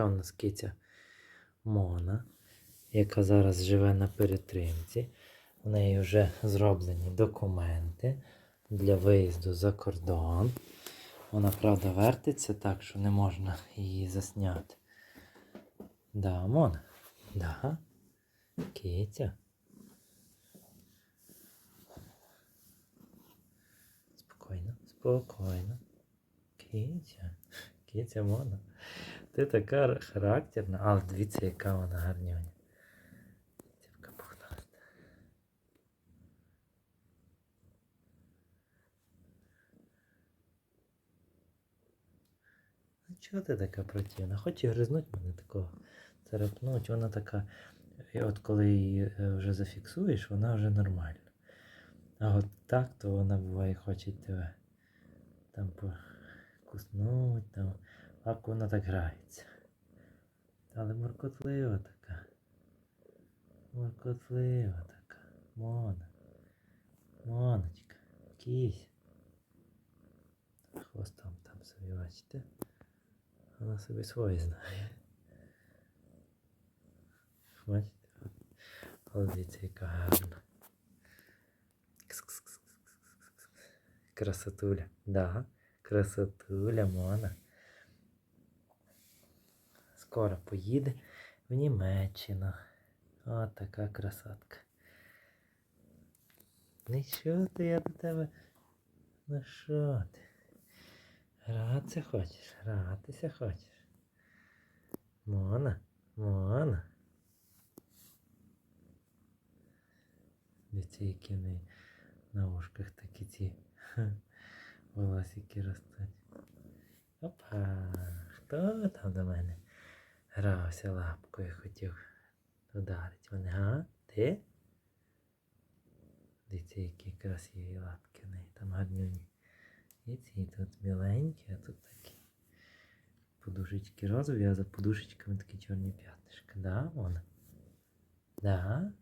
така у нас киця Мона, яка зараз живе на перетримці. У неї вже зроблені документи для виїзду за кордон. Вона, правда, вертиться так, що не можна її засняти. Да, Мона? Да. Киця. Спокійно, спокійно. Киця. Киця Мона. Ти така характерна, але дивіться, яка вона гарнюня. Дівка пухнаста. Ну чого ти така противна? Хоч і гризнуть мене такого царапнуть, вона така. І от коли її е, вже зафіксуєш, вона вже нормальна. А от так, то вона буває хоче тебе там покуснуть, там, а вона так грається. Але моркотлива така. Моркотлива така. Мона. Моночка. Кісь. Хвостом там собі бачите. Вона собі свої знає. Бачите? Але дивіться, яка гарна. Красотуля. Да, красотуля, Мона. Скоро поїде в Німеччину. О, така красотка. Що ти я до тебе? Ну що ти? Гратися хочеш? Гратися хочеш? Мона, Мона. Дивіться, в неї на ушках такі ці волосики ростуть. Опа, хто там до мене грався лапкою, хотів ударити мене, га? Ти? Дивіться, які красиві лапки в неї, там гарнюні. І ці тут біленькі, а тут такі подушечки розові, а за подушечками такі чорні п'ятнишки. Да, вона? Да?